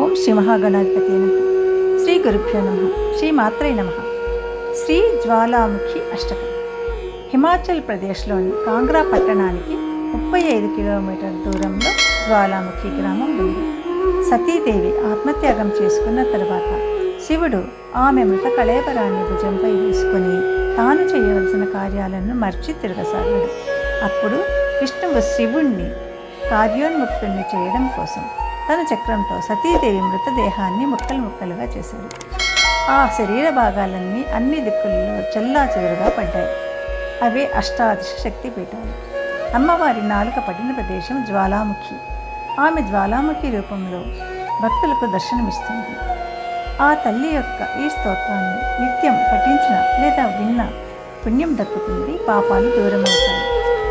ఓం శ్రీ మహాగణాధిపతి నమ. శ్రీ గురుభ్యో నమ. శ్రీ మాత్రే నమ. శ్రీ జ్వాలాముఖి అష్టకం. హిమాచల్ ప్రదేశ్లోని కాంగ్రా పట్టణానికి ముప్పై ఐదు కిలోమీటర్ల దూరంలో జ్వాలాముఖి గ్రామం ఉంది. సతీదేవి ఆత్మత్యాగం చేసుకున్న తర్వాత శివుడు ఆమె మృత కళేబరాన్ని భుజంపై వేసుకుని తాను చేయవలసిన కార్యాలను మర్చి తిరగసాగాడు. అప్పుడు విష్ణువు శివుణ్ణి కార్యోన్ముక్తుణ్ణి చేయడం కోసం తన చక్రంతో సతీదేవి మృతదేహాన్ని ముక్కలు ముక్కలుగా చేశాడు. ఆ శరీర భాగాలన్నీ అన్ని దిక్కుల్లో చెల్లా చెదురుగా పడ్డాయి. అవే అష్టాదశ శక్తి పీఠాలు. అమ్మవారి నాలుక పడిన ప్రదేశం జ్వాలాముఖి. ఆమె జ్వాలాముఖి రూపంలో భక్తులకు దర్శనమిస్తుంది. ఆ తల్లి యొక్క ఈ స్తోత్రాన్ని నిత్యం పఠించిన లేదా విన్న పుణ్యం దక్కుతుంది పాపాలు దూరమవుతాయి.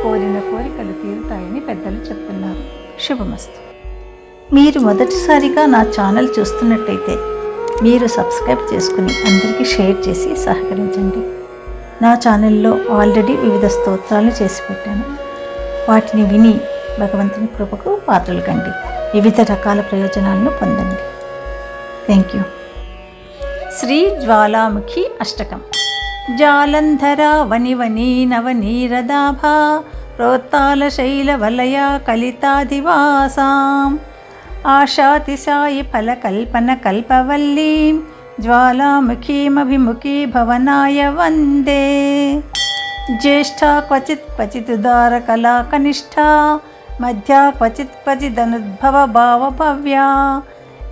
కోరిన కోరికలు తీరుతాయని పెద్దలు చెప్తున్నారు. శుభమస్తు. మీరు మొదటిసారిగా నా ఛానల్ చూస్తున్నట్టయితే మీరు సబ్స్క్రైబ్ చేసుకుని అందరికీ షేర్ చేసి సహకరించండి. నా ఛానల్లో ఆల్రెడీ వివిధ స్తోత్రాలు చేసి పెట్టాను. వాటిని విని భగవంతుని కృపకు పాత్రలు కండి. వివిధ రకాల ప్రయోజనాలను పొందండి. Thank you. శ్రీ జ్వాలాముఖి అష్టకం. జాలంధర వనివనీ నవనీరదాభా ప్రోత్తాల శైలవలయ కలితాదివాసాం. ఆశాతిశాయి ఫలకల్పన కల్పవల్లీం జ్వాలాముఖీమభిముఖీ భవనాయ వందే. జ్యేష్ఠా క్వచిత్ క్వచిదుదార కళా కనిష్ఠా మధ్యా క్వచిత్ క్వచిదనుద్భవ భావభవ్యా.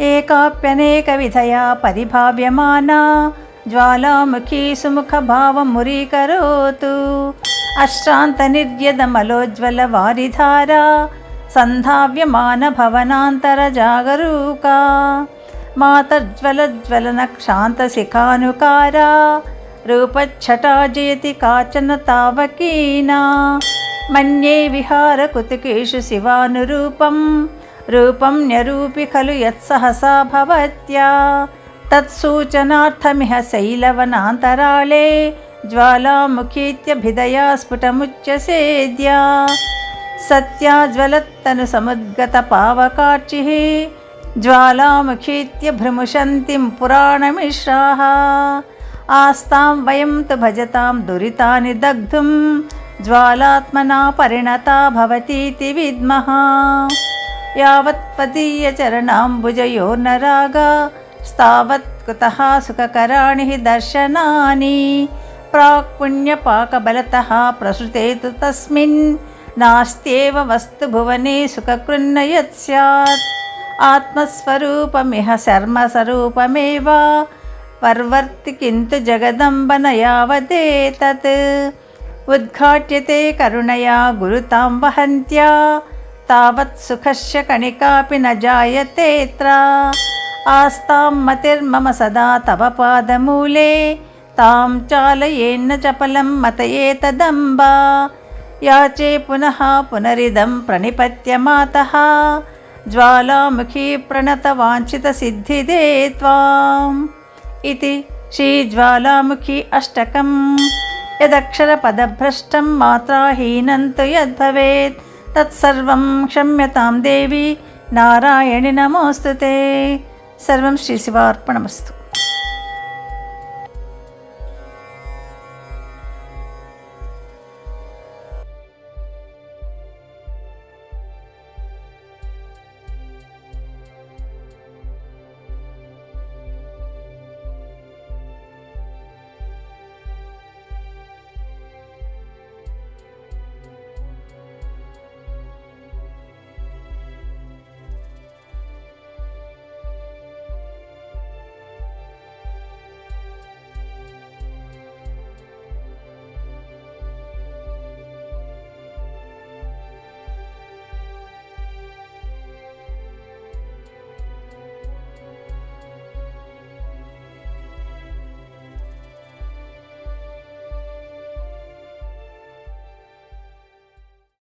ఏకాప్యనేక విధయా పరిభావ్యమానా జ్వాలాముఖీ సుముఖ భావమురీకరోతు. అశ్రాంత నిర్యదమలోజ్వల వారిధారా సంధావ్యమాన భవనాంతర జాగరూకా మాతర్జ్వలజ్వలన క్షాంత శిఖానుకారా రూపఛటా జయతి కాచన తావకీనా మన్యే విహార కుతుకేషు శివానురూపం రూపం న్యరూపి ఖలు యత్సహసా सत्याज्वलत्तनुसमुद्गतपावकाक्षिः ज्वालामुखीत्य भ्रमुशन्तीं पुराणमिश्राः। आस्तां वयं तु भजतां दुरितानि दग्धुं, ज्वालात्मना परिणता भवतीति विद्मः। यावत्पदीयचरणाम्बुजयोर्नरागा स्तावत् कुतः सुखकराणि हि दर्शनानि। प्राक्पुण्यपाकबलतः प्रसृते तु तस्मिन् నాస్త్యేవ వస్తు భువనే సుఖకృన్న యత్ స్యాత్. ఆత్మస్వరూపమిహ శర్మస్వరూపమేవ. పర్వర్తి కింతు జగదంబన యావదేతత్ ఉద్ఘాట్యతే కరుణయా గురుతాం వహంత్యా. తావత్ సుఖస్య కణికాపి న జాయతేత్ర. ఆస్తాం మతిర్మమ సదా తవ పాదమూలే. తాం చాలయేన్న చపలం మతయేతదంబా. యాచే పునః పునరిదం ప్రణిపత్య మాత. జ్వాలాముఖీ ప్రణత వాంఛిత సిద్ధిదే త్వాం. ఇది శ్రీజ్వాలాముఖి అష్టకం. యదక్షరపదభ్రష్టం మాత్రాహీనం తు యద్భవేత్. తత్సర్వం క్షమ్యతాం దేవి. నారాయణి నమోస్తుతే. సర్వం శ్రీశివార్పణమస్తు